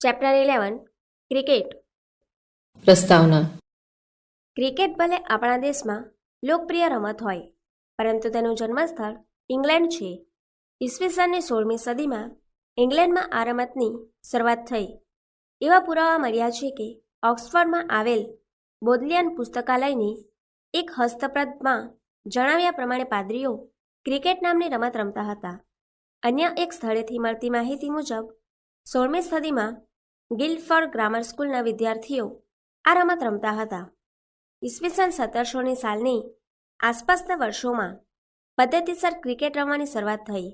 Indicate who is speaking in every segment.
Speaker 1: Chapter eleven cricket
Speaker 2: પ્રસ્તાવના.
Speaker 1: Cricket ભલે આપણા દેશમાં લોકપ્રિય રમત હોય પરંતુ તેનું જન્મસ્થળ ઇંગ્લેન્ડ છે. ઈસવીસનની સોળમી સદીમાં ઇંગ્લેન્ડમાં આ રમતની શરૂઆત થઈ. એવા પુરાવા મળ્યા છે કે ઓક્સફર્ડમાં આવેલ બોદલિયન પુસ્તકાલયની એક હસ્તપ્રદમાં જણાવ્યા પ્રમાણે પાદરીઓ ક્રિકેટ નામની રમત રમતા હતા. અન્ય એક સ્થળેથી મળતી માહિતી મુજબ સોળમી સદીમાં ગિલ્ડફોર્ડ ગ્રામર સ્કૂલના વિદ્યાર્થીઓ આ રમત રમતા હતા. ઈસવીસન સત્તરસોની સાલની આસપાસના વર્ષોમાં પદ્ધતિસર ક્રિકેટ રમવાની શરૂઆત થઈ.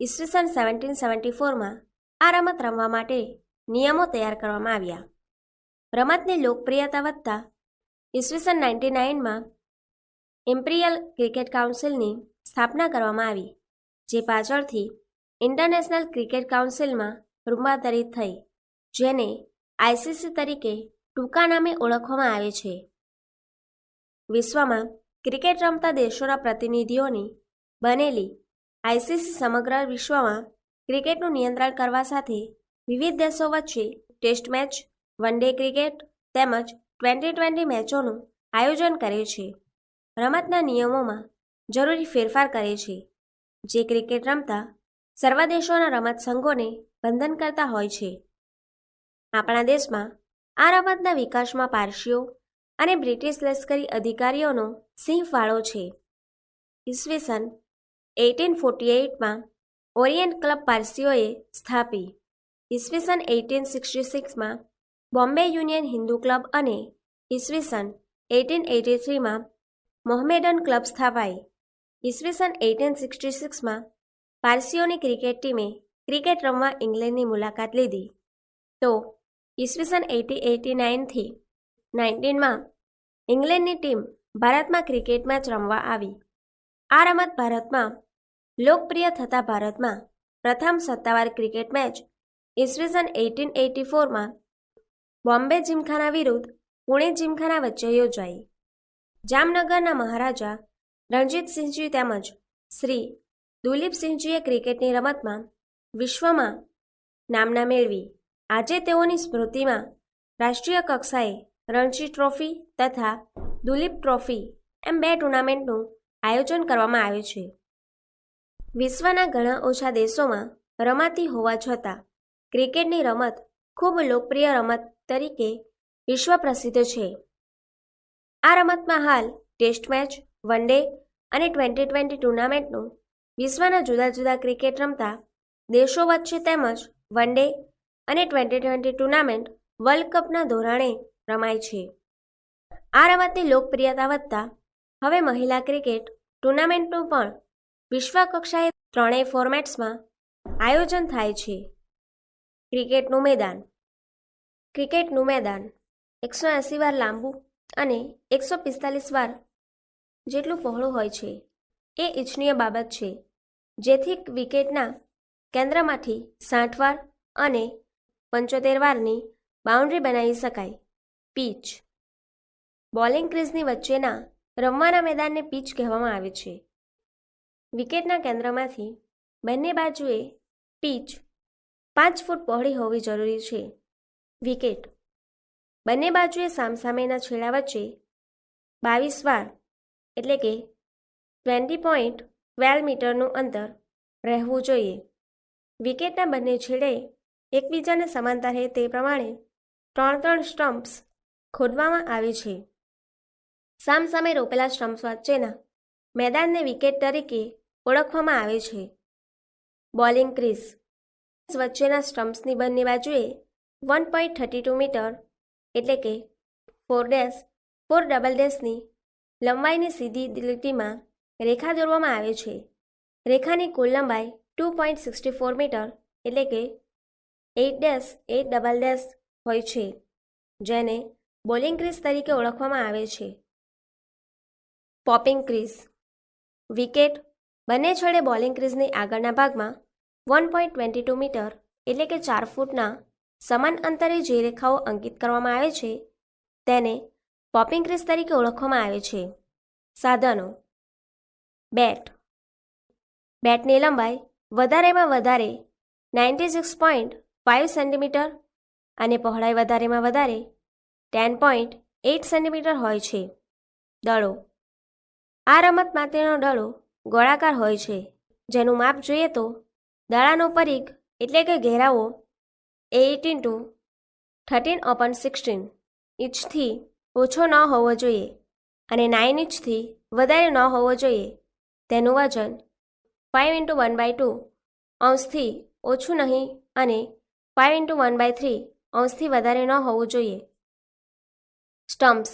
Speaker 1: ઈસવીસન સેવન્ટીન સેવન્ટી ફોરમાં આ રમત રમવા માટે નિયમો તૈયાર કરવામાં આવ્યા. રમતની લોકપ્રિયતા વધતા ઈસવીસન નાઇન્ટી નાઇનમાં ઇમ્પિરિયલ ક્રિકેટ કાઉન્સિલની સ્થાપના કરવામાં આવી, જે પાછળથી ઇન્ટરનેશનલ ક્રિકેટ કાઉન્સિલમાં રૂપાંતરિત થઈ, જેને આઈસીસી તરીકે ટૂંકા નામે ઓળખવામાં આવે છે. વિશ્વમાં ક્રિકેટ રમતા દેશોના પ્રતિનિધિઓની બનેલી આઈસીસી સમગ્ર વિશ્વમાં ક્રિકેટનું નિયંત્રણ કરવા સાથે વિવિધ દેશો વચ્ચે test match, one day cricket તેમજ ટ્વેન્ટી ટ્વેન્ટી મેચોનું આયોજન કરે છે. રમતના નિયમોમાં જરૂરી ફેરફાર કરે છે, જે ક્રિકેટ રમતા સર્વ દેશોના રમત સંઘોને બંધન કરતા હોય છે. આપણા દેશમાં આ રમતના વિકાસમાં પારસીઓ અને બ્રિટિશ લશ્કરી અધિકારીઓનો સિંહ ફાળો છે ઈસવીસન એઇટીન ફોર્ટી એઇટમાં ઓરિયન્ટ ક્લબ પારસીઓએ સ્થાપી. ઈસવીસન એઇટીન સિક્સટી સિક્સમાં બોમ્બે યુનિયન હિન્દુ ક્લબ અને ઈસવીસન એઇટીન એઇટી થ્રીમાં મોહમેડન ક્લબ સ્થાપાઈ. ઈસવીસન એઇટીન સિક્સટી સિક્સમાં પારસીઓની ક્રિકેટ ટીમે ક્રિકેટ રમવા ઇંગ્લેન્ડની મુલાકાત લીધી. તો ઈસવીસન એટી એઇટી નાઇનથી નાઇન્ટીનમાં ઇંગ્લેન્ડની ટીમ ભારતમાં ક્રિકેટ મેચ રમવા આવી. આ રમત ભારતમાં લોકપ્રિય થતા ભારતમાં પ્રથમ સત્તાવાર ક્રિકેટ મેચ ઈસવીસન એઇટીન એટી ફોરમાં બોમ્બે જીમખાના વિરુદ્ધ પુણે જીમખાના વચ્ચે યોજાઈ. જામનગરના મહારાજા રણજીતસિંહજી તેમજ શ્રી દુલીપસિંહજીએ ક્રિકેટની રમતમાં વિશ્વમાં નામના મેળવી. આજે તેઓની સ્મૃતિમાં રાષ્ટ્રીય કક્ષાએ રણજી ટ્રોફી તથા દુલીપ ટ્રોફી એમ બે ટુર્નામેન્ટનું આયોજન કરવામાં આવ્યું છે. વિશ્વના ઘણા ઓછા દેશોમાં રમાતી હોવા છતાં ક્રિકેટની રમત ખૂબ લોકપ્રિય રમત તરીકે વિશ્વ પ્રસિદ્ધ છે. આ રમતમાં હાલ ટેસ્ટ મેચ, વન ડે અને ટ્વેન્ટી ટ્વેન્ટી ટુર્નામેન્ટનું વિશ્વના જુદા જુદા ક્રિકેટ રમતા દેશો વચ્ચે તેમજ વન ડે અને ટ્વેન્ટી ટ્વેન્ટી ટુર્નામેન્ટ વર્લ્ડ કપના ધોરણે રમાય છે. આ રમતની લોકપ્રિયતા વધતા હવે મહિલા ક્રિકેટ ટુર્નામેન્ટનું પણ વિશ્વ કક્ષાએ ત્રણેય ફોર્મેટ્સમાં આયોજન થાય છે. ક્રિકેટનું મેદાન. ક્રિકેટનું મેદાન એકસો એંસી વાર લાંબુ અને એકસો પિસ્તાલીસ વાર જેટલું પહોળું હોય છે. એ ઇચ્છનીય બાબત છે. જેથી વિકેટના કેન્દ્રમાંથી સાઠ વાર અને પંચોતેર વારની બાઉન્ડ્રી બનાવી શકાય. પીચ. બોલિંગ ક્રીઝની વચ્ચેના રમવાના મેદાનને પીચ કહેવામાં આવે છે. વિકેટના કેન્દ્રમાંથી બંને બાજુએ પીચ પાંચ ફૂટ પહોળી હોવી જરૂરી છે. વિકેટ. બંને બાજુએ સામસામેના છેડા વચ્ચે બાવીસ વાર એટલે કે ટ્વેન્ટી પોઈન્ટ ટ્વેલ્વ મીટરનું અંતર રહેવું જોઈએ. વિકેટના બંને છેડે એકબીજાને સમાંતર રહે તે પ્રમાણે ત્રણ ત્રણ સ્ટમ્પ્સ ખોદવામાં આવે છે. સામસામે રોપેલા સ્ટમ્પ્સ વચ્ચેના મેદાનને વિકેટ તરીકે ઓળખવામાં આવે છે. બોલિંગ ક્રીઝ વચ્ચેના સ્ટમ્પ્સની બંને બાજુએ one point thirty two metre એટલે કે ફોર ડેશ, ફોર ડબલ ડેશની લંબાઈની સીધી લીટીમાં રેખા દોરવામાં આવે છે. રેખાની કુલ લંબાઈ two point sixty four metre એટલે કે eight dash eight double dash હોય છે, જેને બોલિંગ ક્રીઝ તરીકે ઓળખવામાં આવે છે. Popping crease. વિકેટ બંને છેડે બોલિંગ ક્રીઝની આગળના ભાગમાં one point twenty two metre એટલે કે ચાર ફૂટના સમાન અંતરે જે રેખાઓ અંકિત કરવામાં આવે છે, તેને પોપિંગ ક્રીઝ તરીકે ઓળખવામાં આવે છે. સાધનો. બેટ. બેટની લંબાઈ વધારેમાં વધારે ninety six point five centimetre અને પહોળાઈ વધારેમાં વધારે ટેન પોઈન્ટ એઇટ સેન્ટીમીટર હોય છે. દડો. આ રમત માટેનો દડો ગોળાકાર હોય છે. જેનું માપ જોઈએ તો દડાનો પરિઘ એટલે કે ઘેરાવો eight into thirteen open sixteen ઇંચથી ઓછો ન હોવો જોઈએ અને નાઇન ઇંચથી વધારે ન હોવો જોઈએ. તેનું વજન five into one by two અંશથી ઓછું નહીં અને five into one by three અંશથી વધારે ન હોવું જોઈએ. સ્ટમ્પ્સ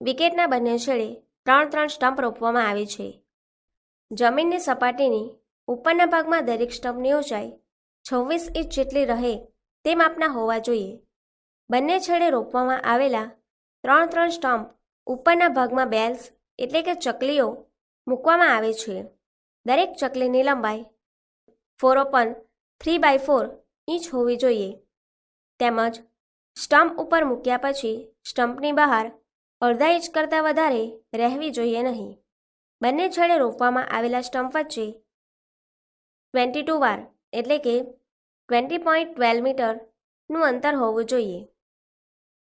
Speaker 1: વિકેટના બંને છેડે ત્રણ ત્રણ સ્ટમ્પ રોપવામાં આવે છે. જમીનની સપાટીની ઉપરના ભાગમાં દરેક સ્ટમ્પની ઊંચાઈ છવ્વીસ ઇંચ જેટલી રહે તે માપના હોવા જોઈએ. બંને છેડે રોપવામાં આવેલા ત્રણ ત્રણ સ્ટમ્પ ઉપરના ભાગમાં બેલ્સ એટલે કે ચકલીઓ મૂકવામાં આવે છે. દરેક ચકલીની લંબાઈ four open three by four inch હોવી જોઈએ. તેમજ સ્ટમ્પ ઉપર મૂક્યા પછી સ્ટમ્પની બહાર અડધા ઇંચ કરતાં વધારે રહેવી જોઈએ નહીં. બંને છેડે રોપવામાં આવેલા સ્ટમ્પ વચ્ચે ટ્વેન્ટી ટુ વાર એટલે કે ટ્વેન્ટી પોઈન્ટ ટ્વેલ્વ મીટરનું અંતર હોવું જોઈએ.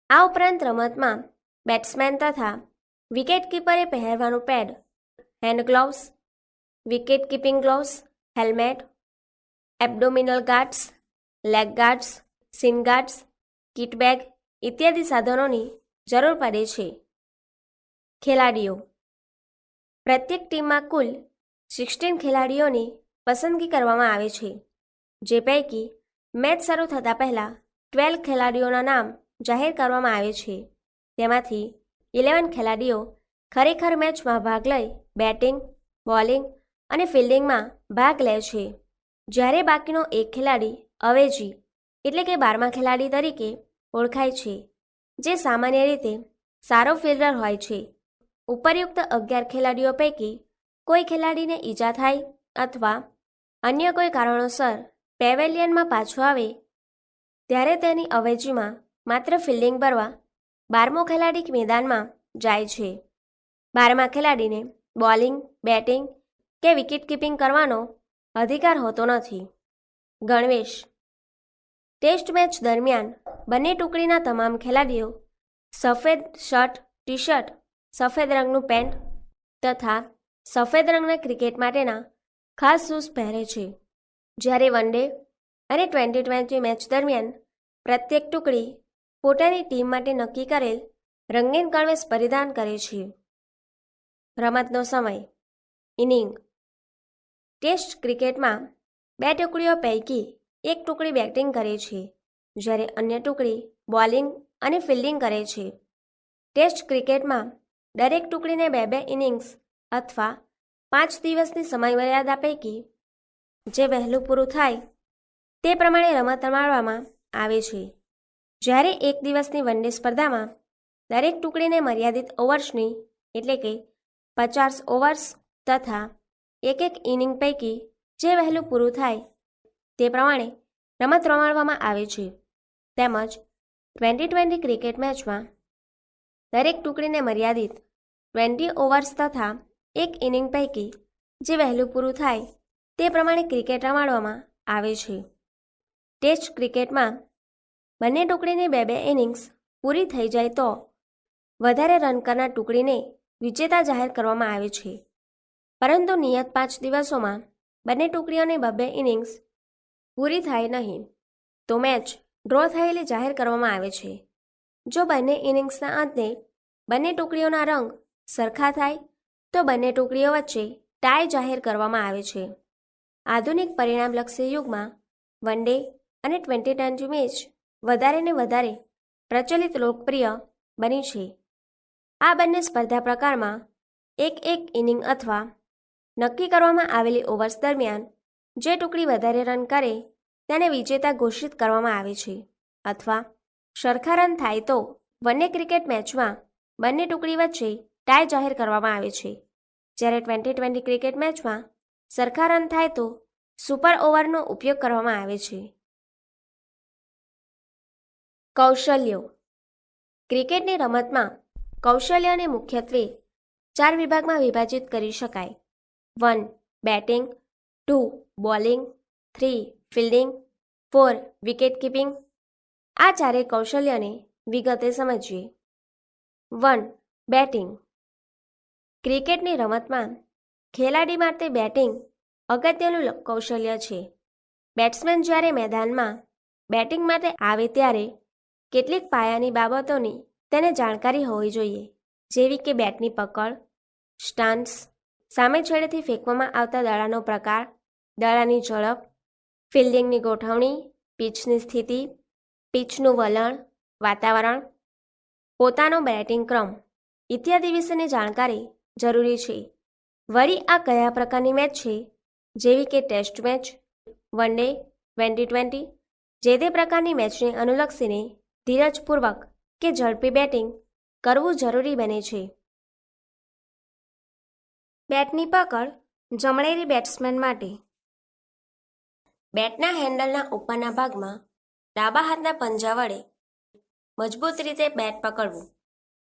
Speaker 1: આ ઉપરાંત રમતમાં બેટ્સમેન તથા વિકેટ કીપરે પહેરવાનું pad hand gloves wicket keeping gloves helmet abdominal guards leg guards shin guards kit ઇત્યાદિ સાધનોની જરૂર પડે છે ખેલાડીઓ પ્રત્યેક ટીમમાં કુલ સિક્સટીન ખેલાડીઓની પસંદગી કરવામાં આવે છે જે પૈકી મેચ શરૂ થતાં પહેલાં ટ્વેલ્વ ખેલાડીઓના નામ જાહેર કરવામાં આવે છે તેમાંથી ઇલેવન ખેલાડીઓ ખરેખર મેચમાં ભાગ લઈ બેટિંગ બોલિંગ અને ફિલ્ડિંગમાં ભાગ લે છે. જ્યારે બાકીનો એક ખેલાડી અવેજી, એટલે કે બારમા ખેલાડી તરીકે ઓળખાય છે, જે સામાન્ય રીતે સારો ફિલ્ડર હોય છે. ઉપરયુક્ત અગિયાર ખેલાડીઓ પૈકી કોઈ ખેલાડીને ઈજા થાય અથવા અન્ય કોઈ કારણોસર પેવેલિયનમાં પાછો આવે, ત્યારે તેની અવેજીમાં માત્ર ફિલ્ડિંગ ભરવા બારમો ખેલાડી મેદાનમાં જાય છે. બારમા ખેલાડીને બોલિંગ, બેટિંગ કે વિકેટ કીપિંગ કરવાનો અધિકાર હોતો નથી. ગણવેશ. ટેસ્ટ મેચ દરમિયાન બંને ટુકડીના તમામ ખેલાડીઓ સફેદ શર્ટ ટી શર્ટ સફેદ રંગનું પેન્ટ તથા સફેદ રંગના ક્રિકેટ માટેના ખાસ શૂઝ પહેરે છે. જ્યારે વન ડે અને ટ્વેન્ટી ટ્વેન્ટી મેચ દરમિયાન પ્રત્યેક ટુકડી પોતાની ટીમ માટે નક્કી કરેલ રંગીન ગણવેશ પરિધાન કરે છે. રમતનો સમય. ઇનિંગ. ટેસ્ટ ક્રિકેટમાં બે ટુકડીઓ પૈકી એક ટુકડી બેટિંગ કરે છે, જ્યારે અન્ય ટુકડી બોલિંગ અને ફિલ્ડિંગ કરે છે. ટેસ્ટ ક્રિકેટમાં દરેક ટુકડીને બે બે ઇનિંગ્સ અથવા પાંચ દિવસની સમયમર્યાદા પૈકી જે વહેલું પૂરું થાય તે પ્રમાણે રમત રમાડવામાં આવે છે. જ્યારે એક દિવસની વનડે સ્પર્ધામાં દરેક ટુકડીને મર્યાદિત ઓવર્સની એટલે કે પચાસ ઓવર્સ તથા એક એક ઇનિંગ પૈકી જે વહેલું પૂરું થાય તે પ્રમાણે રમત રમાડવામાં આવે છે. તેમજ ટ્વેન્ટી ટ્વેન્ટી ક્રિકેટ મેચમાં દરેક ટુકડીને મર્યાદિત ટ્વેન્ટી ઓવર્સ તથા એક ઇનિંગ પૈકી જે વહેલું પૂરું થાય તે પ્રમાણે ક્રિકેટ રમાડવામાં આવે છે. ટેસ્ટ ક્રિકેટમાં બંને ટુકડીની બે બે ઇનિંગ્સ પૂરી થઈ જાય તો વધારે રન કરનાર ટુકડીને વિજેતા જાહેર કરવામાં આવે છે. પરંતુ નિયત પાંચ દિવસોમાં બંને ટુકડીઓની બબ્બે ઇનિંગ્સ પૂરી થાય નહીં. તો મેચ ડ્રો થયેલી જાહેર કરવામાં આવે છે. જો બંને ઇનિંગ્સના અંતે બંને ટુકડીઓના રંગ સરખા થાય, તો બંને ટુકડીઓ વચ્ચે ટાઈ જાહેર કરવામાં આવે છે. આધુનિક પરિણામલક્ષી યુગમાં વન ડે અને ટ્વેન્ટી ટ્વેન્ટી મેચ વધારે ને વધારે પ્રચલિત લોકપ્રિય બની છે. આ બંને સ્પર્ધા પ્રકારમાં એક એક ઇનિંગ અથવા નક્કી કરવામાં આવેલી ઓવર્સ દરમિયાન જે ટુકડી વધારે રન કરે તેને વિજેતા ઘોષિત કરવામાં આવે છે. અથવા સરખા રન થાય તો બંને ક્રિકેટ મેચમાં બંને ટુકડી વચ્ચે ટાઈ જાહેર કરવામાં આવે છે. જ્યારે ટ્વેન્ટી ટ્વેન્ટી ક્રિકેટ મેચમાં સરખા રન થાય તો સુપર ઓવરનો ઉપયોગ કરવામાં આવે છે. કૌશલ્યો. ક્રિકેટની રમતમાં કૌશલ્યને મુખ્યત્વે ચાર વિભાગમાં વિભાજિત કરી શકાય. One batting two bowling three fielding four wicket keeping આ ચારેય કૌશલ્યને વિગતે સમજીએ. વન બેટિંગ ક્રિકેટની રમતમાં ખેલાડી માટે બેટિંગ અગત્યનું કૌશલ્ય છે. બેટ્સમેન જ્યારે મેદાનમાં બેટિંગ માટે આવે ત્યારે કેટલીક પાયાની બાબતોની તેને જાણકારી હોવી જોઈએ. જેવી કે બેટની પકડ સ્ટાન્સ સામે છેડેથી ફેંકવામાં આવતા દડાનો પ્રકાર, દડાની ઝડપ ફિલ્ડિંગની ગોઠવણી, પિચની સ્થિતિ, પિચનું વલણ, વાતાવરણ, પોતાનો બેટિંગ ક્રમ ઇત્યાદિ વિશેની જાણકારી જરૂરી છે. વળી આ કયા પ્રકારની મેચ છે? જેવી કે test match, one day, twenty twenty, જે તે પ્રકારની મેચને અનુલક્ષીને ધીરજપૂર્વક કે ઝડપી બેટિંગ કરવું જરૂરી બને છે. બેટની પકડ જમણેરી બેટ્સમેન માટે. બેટના હેન્ડલના ઉપરના ભાગમાં ડાબા હાથના પંજા વડે મજબૂત રીતે બેટ પકડવું.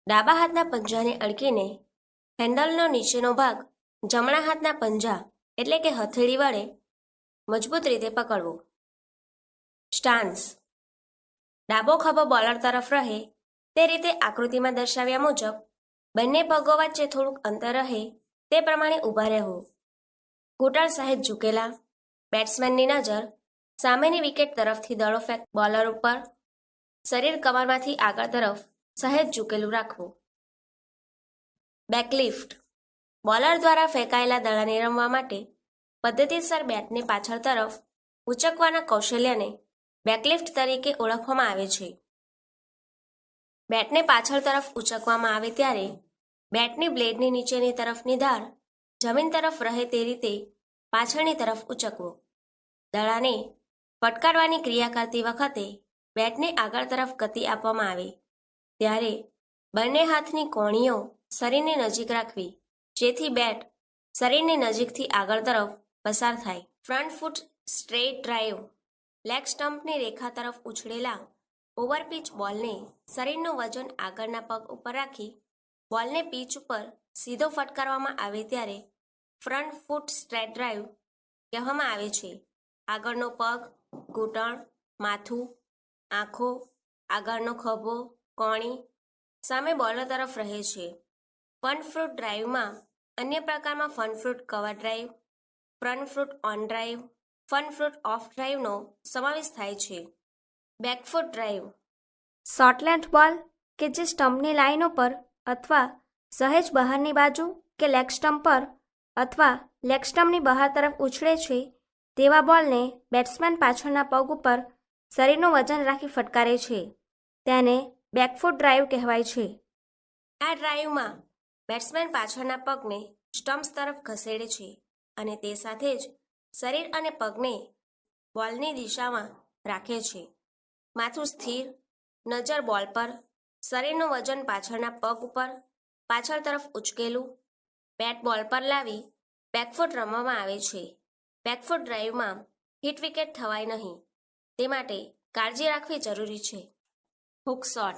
Speaker 1: ડાબા હાથના પંજાને અડકીને હેન્ડલનો નીચેનો ભાગ જમણા હાથના પંજા એટલે કે હથેળી વડે મજબૂત રીતે પકડવો. સ્ટાન્સ. ડાબો ખભો બોલર તરફ રહે તે રીતે આકૃતિમાં દર્શાવ્યા મુજબ બંને પગો વચ્ચે થોડુંક અંતર રહે તે પ્રમાણે ઊભા રહેવું ઘૂંટણ સહેજ ઝૂકેલા બેટ્સમેનની નજર સામેની વિકેટ તરફથી દડો ફેંક બોલર ઉપર શરીર કમરમાંથી આગળ તરફ સહેજ ઝૂકેલું રાખવું બેકલિફ્ટ બોલર દ્વારા ફેંકાયેલા દડાને રમવા માટે પદ્ધતિસર બેટને પાછળ તરફ ઉચકવાના કૌશલ્યને બેકલિફ્ટ તરીકે ઓળખવામાં આવે છે. બેટને પાછળ તરફ ઉચકવામાં આવે ત્યારે બેટની બ્લેડની નીચેની તરફની ધાર જમીન તરફ રહે તે રીતે પાછળની તરફ ઉચકવો. દડાને ફટકારવાની ક્રિયા કરતી વખતે બેટને આગળ તરફ ગતિ આપવામાં આવે. ત્યારે બંને હાથની કોણીઓ શરીરની નજીક રાખવી, જેથી બેટ શરીરની નજીકથી આગળ તરફ પસાર થાય. Front foot straight drive. Leg સ્ટમ્પની રેખા તરફ ઉછળેલા ઓવરપીચ બોલને શરીરનું વજન આગળના પગ ઉપર રાખી બોલને પીચ ઉપર સીધો ફટકારવામાં આવે ત્યારે ફ્રન્ટ ફૂટ સ્ટ્રેટ ડ્રાઈવ કહેવામાં આવે છે. આગળનો પગ, ઘૂંટણ, માથું, આંખો, આગળનો ખભો, કોણી સામે બોલર તરફ રહે છે. ફન ફ્રૂટ ડ્રાઈવમાં અન્ય પ્રકારમાં front foot cover drive, front foot on drive, front foot off ડ્રાઈવનો સમાવેશ થાય છે. Back foot drive. શોર્ટલેન્થ બોલ કે જે સ્ટમ્પની લાઈનો ઉપર અથવા સહેજ બહારની બાજુ કે લેગ સ્ટમ્પ પર અથવા લેગ સ્ટમ્પની બહાર તરફ ઉછળે છે તેવા બોલને બેટ્સમેન પાછળના પગ ઉપર શરીરનું વજન રાખી ફટકારે છે. તેને બેકફૂટ ડ્રાઈવ કહેવાય છે. આ ડ્રાઈવમાં બેટ્સમેન પાછળના પગને સ્ટમ્પ્સ તરફ ખસેડે છે અને તે સાથે જ શરીર અને પગને બોલની દિશામાં રાખે છે. માથું સ્થિર, નજર બોલ પર શરીરનું વજન પાછળના પગ ઉપર, પાછળ તરફ ઉચકેલું, બેટ બોલ પર લાવી, બેકફૂટ રમવામાં આવે છે. બેકફૂટ ડ્રાઈવમાં હિટ વિકેટ થવાય નહીં. તે માટે કાળજી રાખવી જરૂરી છે. Hook shot.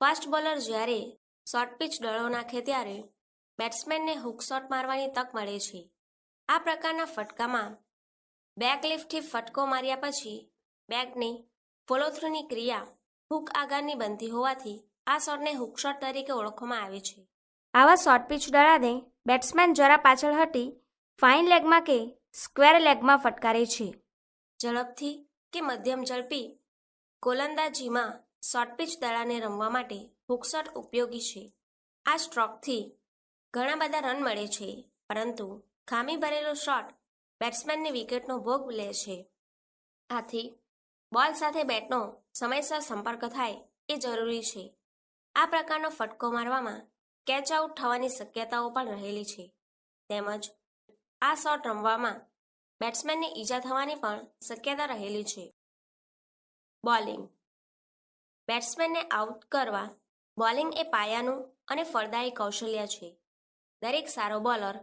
Speaker 1: ફાસ્ટ બોલર જ્યારે શોર્ટ પિચ દળો નાખે ત્યારે બેટ્સમેનને હુક શોટ મારવાની તક મળે છે. આ પ્રકારના ફટકામાં બેક લિફ્ટથી ફટકો માર્યા પછી બેગની ફોલો થ્રુની ક્રિયા હુક આગારની બનતી હોવાથી આ શોટને હુક શોટ તરીકે ઓળખવામાં આવે છે. આવા શોર્ટ પિચ દડાને બેટ્સમેન જરા પાછળ હટી ફાઇન લેગમાં કે સ્ક્વેર લેગમાં ફટકારે છે. ઝડપથી કે મધ્યમ ઝડપી ગોલંદાજીમાં શોર્ટ પિચ દડાને રમવા માટે હુક શોટ ઉપયોગી છે. આ સ્ટ્રોકથી ઘણા બધા રન મળે છે પરંતુ ખામી ભરેલો શોટ બેટ્સમેનની વિકેટનો ભોગ લે છે. આથી બોલ સાથે બેટનો સમયસર સંપર્ક થાય એ જરૂરી છે. આ પ્રકારનો ફટકો મારવામાં કેચ આઉટ થવાની શક્યતાઓ પણ રહેલી છે. તેમજ આ શોટ રમવામાં બેટ્સમેનને ઈજા થવાની પણ શક્યતા રહેલી છે. બોલિંગ. બેટ્સમેનને આઉટ કરવા બોલિંગ એ પાયાનું અને ફળદાયી કૌશલ્ય છે. દરેક સારો બોલર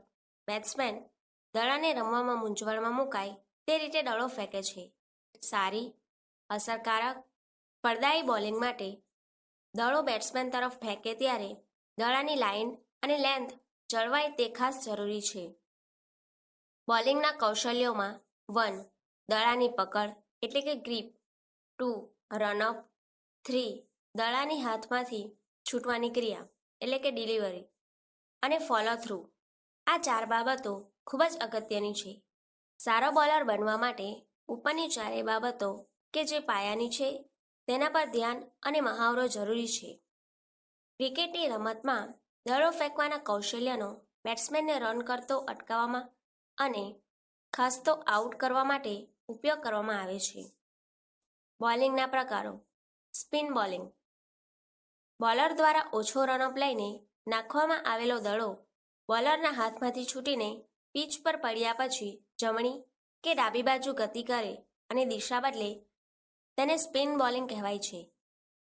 Speaker 1: બેટ્સમેન દડાને રમવામાં મૂંઝવણમાં મુકાય તે રીતે દડો ફેંકે છે. સારી અસરકારક ફળદાયી બોલિંગ માટે દડો બેટ્સમેન તરફ ફેંકે ત્યારે દડાની લાઇન અને લેન્થ જળવાય તે ખાસ જરૂરી છે. બોલિંગના કૌશલ્યોમાં વન દડાની પકડ એટલે કે grip. Two run up three દડાની હાથમાંથી છૂટવાની ક્રિયા એટલે કે ડિલિવરી અને ફોલો થ્રુ. આ ચાર બાબતો ખૂબ જ અગત્યની છે. સારો બોલર બનવા માટે ઉપરની ચારેય બાબતો કે જે પાયાની છે, તેના પર ધ્યાન અને મહાવરો જરૂરી છે. ક્રિકેટની રમતમાં દડો ફેંકવાના કૌશલ્યનો બેટ્સમેનને રન કરતો અટકાવવામાં અને ખાસ તો આઉટ કરવા માટે ઉપયોગ કરવામાં આવે છે. બોલિંગના પ્રકારો. સ્પિન બોલિંગ બોલર દ્વારા ઓછો રનઅપ લઈને નાખવામાં આવેલો દડો બોલરના હાથમાંથી છૂટીને પીચ પર પડ્યા પછી જમણી કે ડાબી બાજુ ગતિ કરે અને દિશા બદલે તેને સ્પિન બોલિંગ કહેવાય છે.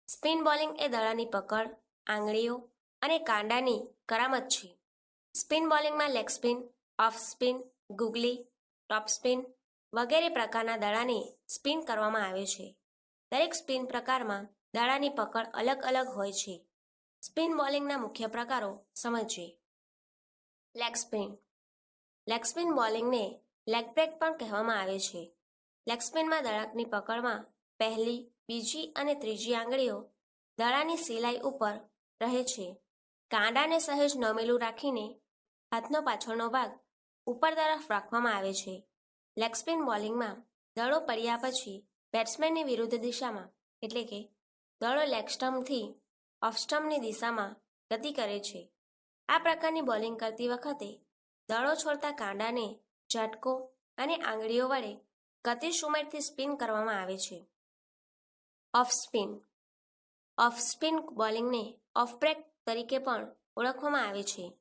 Speaker 1: સ્પિન બોલિંગ એ દડાની પકડ, આંગળીઓ અને કાંડાની કરામત છે. Spin બોલિંગમાં leg spin off spin, googly, top spin વગેરે પ્રકારના દડાને સ્પિન કરવામાં આવે છે. દરેક સ્પિન પ્રકારમાં દડાની પકડ અલગ અલગ હોય છે. સ્પિન બોલિંગના મુખ્ય પ્રકારો સમજીએ. Leg spin. લેગ સ્પિન બોલિંગને લેગ બ્રેક પણ કહેવામાં આવે છે. લેગ સ્પિનમાં દડાકની પકડમાં પહેલી, બીજી અને ત્રીજી આંગળીઓ દડાની સિલાઈ ઉપર રહે છે. કાંડાને સહેજ નમેલું રાખીને હાથનો પાછળનો ભાગ ઉપર તરફ રાખવામાં આવે છે. લેગ સ્પિન બોલિંગમાં દડો પડ્યા પછી બેટ્સમેનની વિરુદ્ધ દિશામાં, એટલે કે દડો લેગ સ્ટમ્પથી ઓફ સ્ટમ્પની દિશામાં ગતિ કરે છે. આ પ્રકારની બોલિંગ કરતી વખતે દડો છોડતા કાંડાને ઝટકો અને આંગળીઓ વડે ગતિશ ઉમેરથી સ્પિન કરવામાં આવે છે. Off spin. ઓફ સ્પિન બોલિંગને ઓફ બ્રેક તરીકે પણ ઓળખવામાં આવે છે.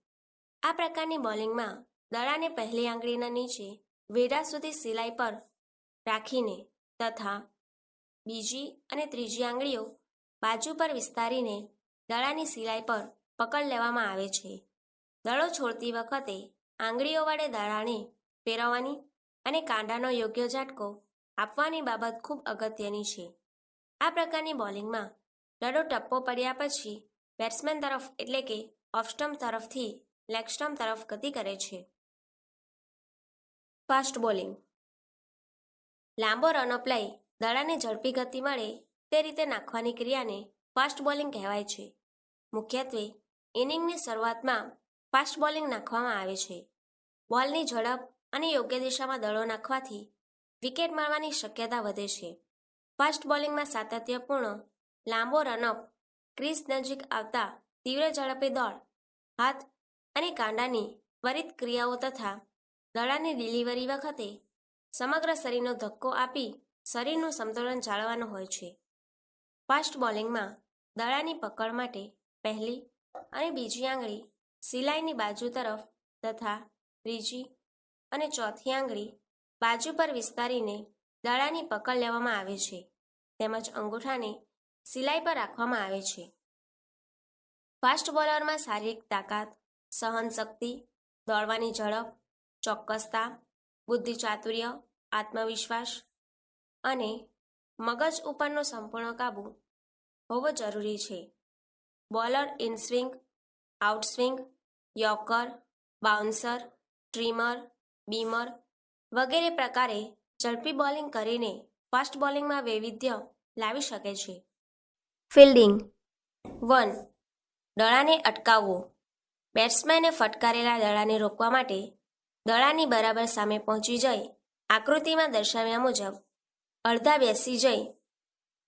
Speaker 1: આ પ્રકારની બોલિંગમાં દડાને પહેલી આંગળીના નીચે વેડા સુધી સિલાઈ પર રાખીને તથા બીજી અને ત્રીજી આંગળીઓ બાજુ પર વિસ્તારીને દડાની સિલાઈ પર પકડ લેવામાં આવે છે. દડો છોડતી વખતે આંગળીઓ વડે દડાને ફેરવવાની અને કાંડાનો યોગ્ય ઝાટકો આપવાની બાબત ખૂબ અગત્યની છે. આ પ્રકારની બોલિંગમાં નડો ટપ્પો પડ્યા પછી બેટ્સમેન તરફ એટલે કે ઓફ સ્ટમ્પ તરફથી લેગ સ્ટમ્પ તરફ ગતિ કરે છે. Fast bowling. લાંબો રનઅપ લઈ દડાને ઝડપી ગતિ મળે તે રીતે નાખવાની ક્રિયાને ફાસ્ટ બોલિંગ કહેવાય છે. મુખ્યત્વે ઇનિંગની શરૂઆતમાં ફાસ્ટ બોલિંગ નાખવામાં આવે છે. બોલની ઝડપ અને યોગ્ય દિશામાં દડો નાખવાથી વિકેટ મળવાની શક્યતા વધે છે. ફાસ્ટ બોલિંગમાં સાતત્યપૂર્ણ, લાંબો રનઅપ ક્રીઝ નજીક આવતા તીવ્ર ઝડપે દોડ, હાથ અને કાંડાની ત્વરિત ક્રિયાઓ તથા દડાની ડિલિવરી વખતે સમગ્ર શરીરનો ધક્કો આપી શરીરનું સંતુલન જાળવવાનું હોય છે. ફાસ્ટ બોલિંગમાં દડાની પકડ માટે પહેલી અને બીજી આંગળી સિલાઈની બાજુ તરફ તથા ત્રીજી અને ચોથી આંગળી બાજુ પર વિસ્તારીને દડાની પકડ લેવામાં આવે છે. તેમજ અંગૂઠાને સિલાઈ પર રાખવામાં આવે છે. ફાસ્ટ બોલરમાં શારીરિક તાકાત, સહનશક્તિ, દોડવાની ઝડપ, ચોક્કસતા, બુદ્ધિ ચાતુર્ય, આત્મવિશ્વાસ અને મગજ ઉપરનો સંપૂર્ણ કાબુ હોવો જરૂરી છે. Bowler inswing outswing yorker, bouncer, trimmer, beamer વગેરે પ્રકારે ઝડપી બોલિંગ કરીને ફાસ્ટ બોલિંગમાં વૈવિધ્ય લાવી શકે છે. ફિલ્ડિંગ. વન. દડાને અટકાવવો. બેટ્સમેને ફટકારેલા દડાને રોકવા માટે દડાની બરાબર સામે પહોંચી જઈ આકૃતિમાં દર્શાવ્યા મુજબ અડધા બેસી જઈ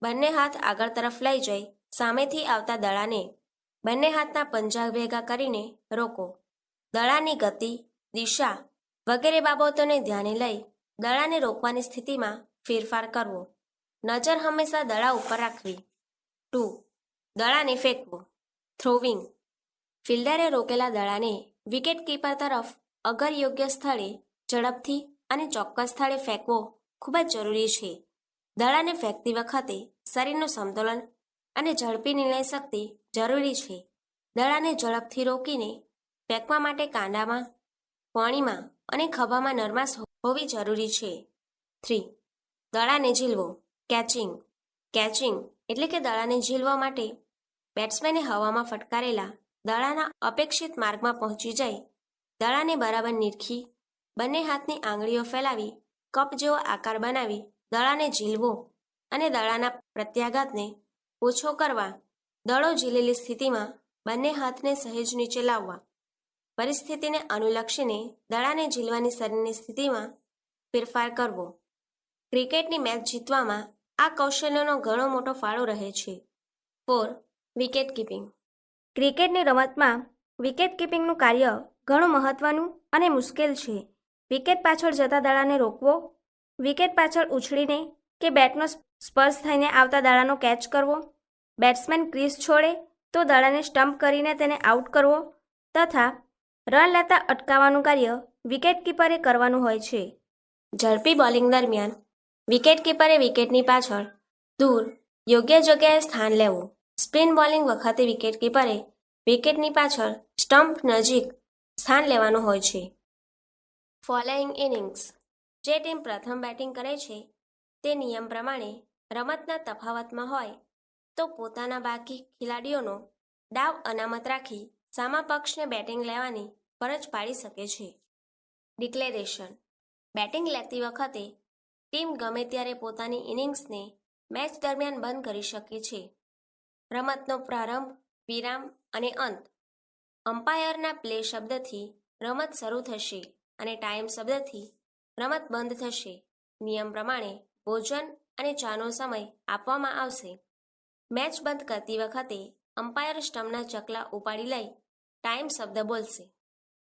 Speaker 1: બંને હાથ આગળ તરફ લઈ જઈ સામેથી આવતા દડાને બંને હાથના પંજા ભેગા કરીને રોકો. દડાની ગતિ દિશા વગેરે બાબતોને ધ્યાને લઈ દડાને રોકવાની સ્થિતિમાં ફેરફાર કરવો. નજર હંમેશા દડા ઉપર રાખવી. ટુ દડાને ફેંકવો. થ્રોવિંગ, ફિલ્ડરે રોકેલા દડાને વિકેટ કીપર તરફ અગર યોગ્ય સ્થળે, ઝડપથી અને ચોક્કસ સ્થળે ફેંકવો ખૂબ જ જરૂરી છે. દડાને ફેંકતી વખતે શરીરનું સંતુલન અને ઝડપી નિર્ણય શક્તિ જરૂરી છે. દડાને ઝડપથી રોકીને ફેંકવા માટે કાંડામાં, પાણીમાં અને ખભામાં નરમાશ હોવી જરૂરી છે. થ્રી દડાને ઝીલવો. કેચિંગ. કેચિંગ એટલે કે દડાને ઝીલવા માટે બેટ્સમેને હવામાં ફટકારેલા દડાના અપેક્ષિત માર્ગમાં પહોંચી જાય. દડાને બરાબર નીરખી, બંને હાથની આંગળીઓ ફેલાવી, કપ જેવો આકાર બનાવી દડાને ઝીલવો અને દડાના પ્રત્યાઘાતને ઓછો કરવા દળો ઝીલેલી સ્થિતિમાં બંને હાથને સહેજ નીચે લાવવા. પરિસ્થિતિને અનુલક્ષીને દડાને ઝીલવાની શરીરની સ્થિતિમાં ફેરફાર કરવો. ક્રિકેટની મેચ જીતવામાં આ કૌશલ્યનો ઘણો મોટો ફાળો રહે છે. Four, wicket keeping. ક્રિકેટની રમતમાં વિકેટ કીપિંગનું કાર્ય ઘણું મહત્વનું અને મુશ્કેલ છે. વિકેટ પાછળ જતા દાડાને રોકવો, વિકેટ પાછળ ઉછળીને કે બેટનો સ્પર્શ થઈને આવતા દાડાનો કેચ કરવો, બેટ્સમેન ક્રીઝ છોડે તો દાડાને સ્ટમ્પ કરીને તેને આઉટ કરવો, તથા રન લેતા અટકાવવાનું કાર્ય વિકેટ કીપરે કરવાનું હોય છે. ઝડપી બોલિંગ દરમિયાન વિકેટ કીપરે વિકેટની પાછળ દૂર, યોગ્ય જગ્યાએ સ્થાન લેવું. સ્પિન બોલિંગ વખતે વિકેટકીપરે વિકેટની પાછળ સ્ટમ્પ નજીક સ્થાન લેવાનું હોય છે. ફોલોઈંગ ઇનિંગ્સ જે ટીમ પ્રથમ બેટિંગ કરે છે, તે નિયમ પ્રમાણે રમતના તફાવતમાં હોય તો પોતાના બાકી ખેલાડીઓનો દાવ અનામત રાખી સામા પક્ષને બેટિંગ લેવાની ફરજ પાડી શકે છે. ડિક્લેરેશન બેટિંગ લેતી વખતે ટીમ ગમે ત્યારે પોતાની ઇનિંગ્સને મેચ દરમિયાન બંધ કરી શકે છે. રમતનો પ્રારંભ, વિરામ અને અંત. અમ્પાયરના પ્લે શબ્દથી રમત શરૂ થશે અને ટાઈમ શબ્દથી રમત બંધ થશે. નિયમ પ્રમાણે ભોજન અને ચાનો સમય આપવામાં આવશે. મેચ બંધ કરતી વખતે અમ્પાયર સ્ટમ્પના ચકલા ઉપાડી લઈ ટાઈમ શબ્દ બોલશે.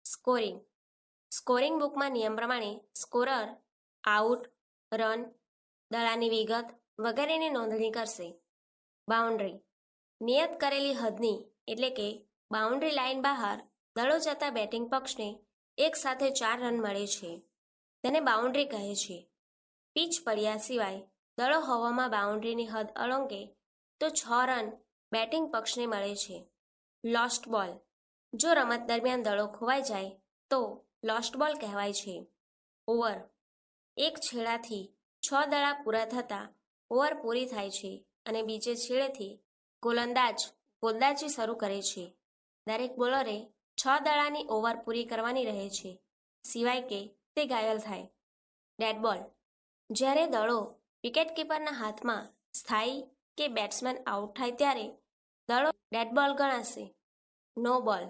Speaker 1: સ્કોરિંગ. સ્કોરિંગ બુકમાં નિયમ પ્રમાણે સ્કોરર, આઉટ રન, દડાની વિગત વગેરેની નોંધણી કરશે. બાઉન્ડ્રી. નિયત કરેલી હદની એટલે કે બાઉન્ડ્રી લાઇન બહાર દડો જતા બેટિંગ પક્ષને એક સાથે ચાર રન મળે છે. તેને બાઉન્ડ્રી કહે છે. પીચ પડ્યા સિવાય દડો હવામાં બાઉન્ડ્રીની હદ અળંગે તો છ રન બેટિંગ પક્ષને મળે છે. લોસ્ટ બોલ. જો રમત દરમિયાન દડો ખોવાઈ જાય તો લોસ્ટ બોલ કહેવાય છે. ઓવર. એક છેડાથી છ દડા પૂરા થતાં ઓવર પૂરી થાય છે અને બીજે છેડેથી ગોલંદાજ ગોલદાજી શરૂ કરે છે. દરેક બોલરે છ દડાની ઓવર પૂરી કરવાની રહે છે, સિવાય કે તે ઘાયલ થાય. ડેડ બોલ. જ્યારે દડો વિકેટકીપરના હાથમાં સ્થાયી કે બેટ્સમેન આઉટ થાય ત્યારે દડો ડેડ બોલ ગણાશે. નો બોલ.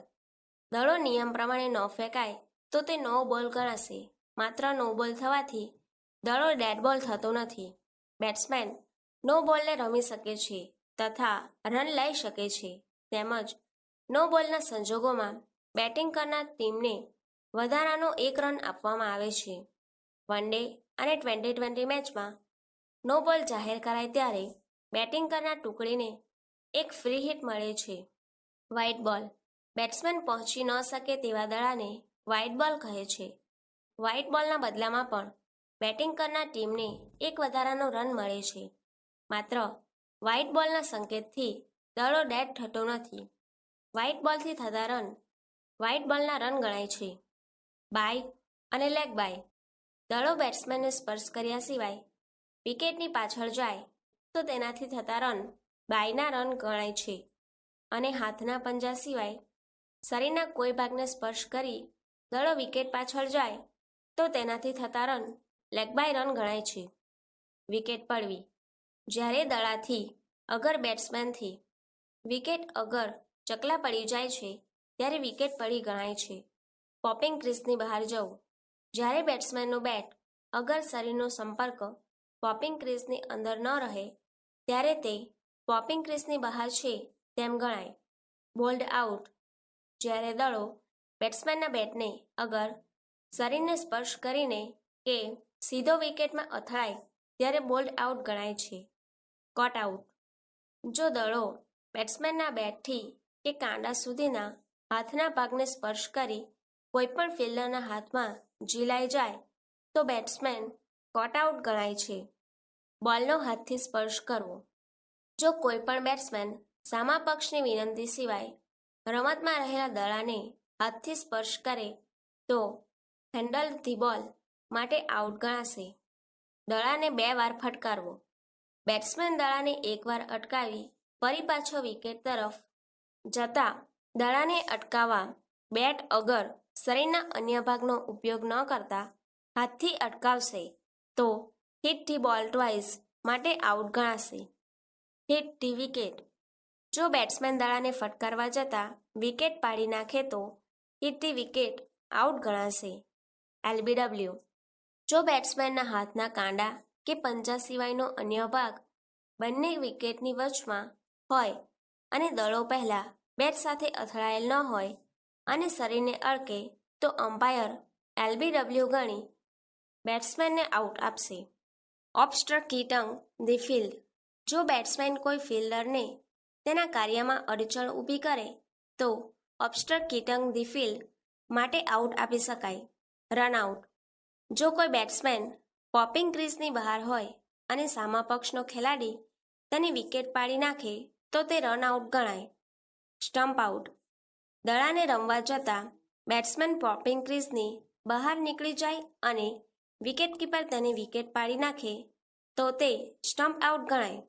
Speaker 1: દડો નિયમ પ્રમાણે ન ફેંકાય તો તે નો બોલ ગણાશે. માત્ર નો બોલ થવાથી દડો ડેડ બોલ થતો નથી. બેટ્સમેન નો બોલને રમી શકે છે તથા રન લઈ શકે છે. તેમજ નો બોલના સંજોગોમાં બેટિંગ કરનાર ટીમને વધારાનો એક રન આપવામાં આવે છે. વન ડે અને ટ્વેન્ટી ટ્વેન્ટી મેચમાં નો બોલ જાહેર કરાય ત્યારે બેટિંગ કરનાર ટુકડીને એક ફ્રી હિટ મળે છે. વ્હાઇટ બોલ બેટ્સમેન પહોંચી ન શકે તેવા દડાને વ્હાઇટ બોલ કહે છે. વ્હાઇટ બોલના બદલામાં પણ બેટિંગ કરનાર ટીમને એક વધારાનો રન મળે છે. માત્ર વ્હાઇટ બોલના સંકેતથી દડો ડેટ થતો નથી. વ્હાઇટ બોલથી થતા રન વ્હાઇટ બોલના રન ગણાય છે. બાય અને લેગ બાય. દડો બેટ્સમેનને સ્પર્શ કર્યા સિવાય વિકેટની પાછળ જાય તો તેનાથી થતા રન બાયના રન ગણાય છે. અને હાથના પંજા સિવાય શરીરના કોઈ ભાગને સ્પર્શ કરી દડો વિકેટ પાછળ જાય તો તેનાથી થતા રન લેગ બાય રન ગણાય છે. વિકેટ પડવી. જ્યારે દડાથી અગર બેટ્સમેનથી વિકેટ અગર ચકલા પડી જાય છે, ત્યારે વિકેટ પડી ગણાય છે. પોપિંગ ક્રીઝની બહાર જવું. જ્યારે બેટ્સમેનનું બેટ અગર શરીરનો સંપર્ક પોપિંગ ક્રીઝની અંદર ન રહે, ત્યારે તે પોપિંગ ક્રીઝની બહાર છે તેમ ગણાય. Bowled out. જ્યારે દડો બેટ્સમેનના બેટને અગર શરીરને સ્પર્શ કરીને કે સીધો વિકેટમાં અથડાય, ત્યારે બોલ્ડ આઉટ ગણાય છે. Caught out. જો દડો બેટ્સમેનના બેટથી કે કાંડા સુધીના હાથના ભાગને સ્પર્શ કરી કોઈપણ ફિલ્ડરના હાથમાં ઝીલાઈ જાય, તો બેટ્સમેન કોટ આઉટ ગણાય છે. બોલનો હાથથી સ્પર્શ કરવો. જો કોઈપણ બેટ્સમેન સામા પક્ષની વિનંતી સિવાય રમતમાં રહેલા દડાને હાથથી સ્પર્શ કરે, તો હેન્ડલ ધી બોલ, માટે આઉટ ગણાશે દડાને બે વાર ફટકારવો. બેટ્સમેન દડાને એકવાર અટકાવી, ફરી પાછો વિકેટ તરફ. જતા દડાને અટકાવવા બેટ અગર શરીરના અન્ય ભાગનો ઉપયોગ ન કરતા હાથથી અટકાવશે, તો હિટ ધી બોલ ટ્વાઇસ, માટે આઉટ ગણાશે હિટ ધી વિકેટ. જો બેટ્સમેન દડાને ફટકારવા જતાં વિકેટ પાડી નાખે તો હિટ ધી વિકેટ આઉટ ગણાશે એલબીડબ્લ્યુ. જો બેટ્સમેનના હાથના કાંડા કે પંજા સિવાયનો અન્ય ભાગ બંને વિકેટની વચમાં હોય અને દડો પહેલાં બેટ સાથે અથડાયેલ ન હોય અને શરીરને અડકે, તો અમ્પાયર એલબીડબલ્યુ ગણી બેટ્સમેનને આઉટ આપશે. ઓબસ્ટ્રકીટંગ ધી ફિલ્ડ જો બેટ્સમેન કોઈ ફિલ્ડરને તેના કાર્યમાં અડચણ ઊભી કરે, તો ઓબસ્ટ્રકીટંગ ધી ફિલ્ડ માટે આઉટ આપી શકાય. રનઆઉટ જો કોઈ બેટ્સમેન પોપિંગ ક્રીઝની બહાર હોય અને સામા પક્ષનો ખેલાડી તેની વિકેટ પાડી નાખે, તો તે રન આઉટ ગણાય. Stump out. દડાને રમવા જતાં બેટ્સમેન પોપિંગ ક્રીઝની બહાર નીકળી જાય અને વિકેટકીપર તેની વિકેટ પાડી નાખે, તો તે સ્ટમ્પ આઉટ ગણાય.